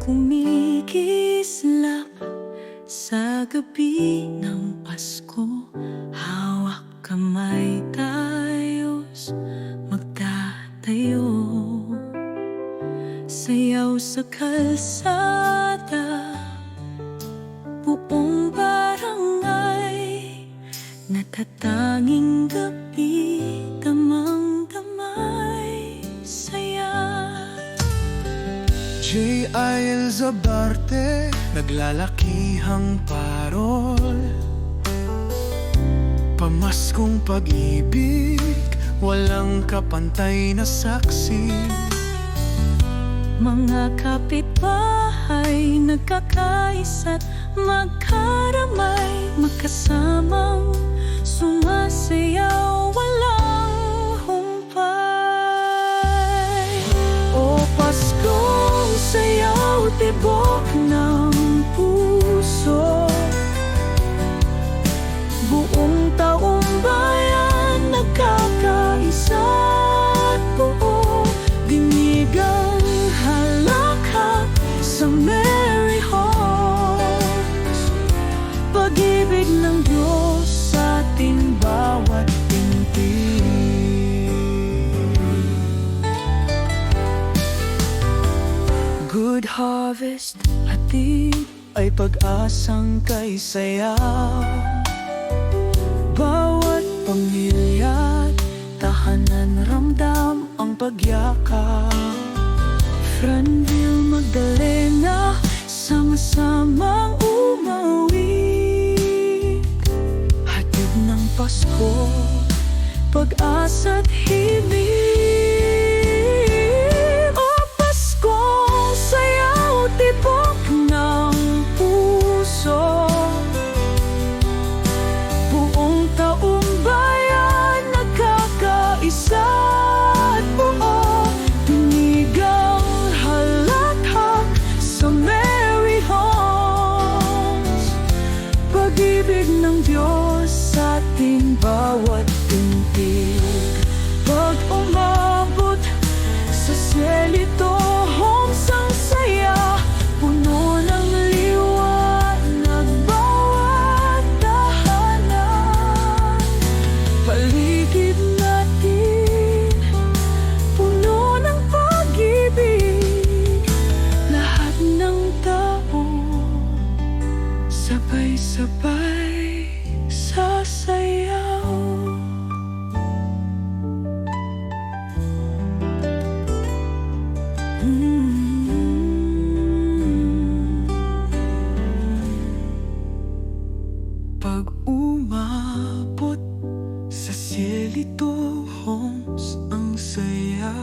kumikislap Sa gabi ng Pasko. Hawak kamay tayo's magtatayo. Sayaw sa kalsada Buong barangay Natatanging J.I. Zabarte Naglalakihang parol Pamaskong pag-ibig Walang kapantay na saksi Mga kapitbahay Nagkakaisa't magkaramay Magkasamang sumasayaw harvest, hatid ay pag-asang kay saya. Bawat pamilya't tahanan ramdam ang pagyakap Franville, Magdalena, sama-samang umawit Hatid ng Pasko, pag-asa't himig Sabay-sabay sasayaw mm -hmm. Pag umabot sa sielito, Holmes, ang saya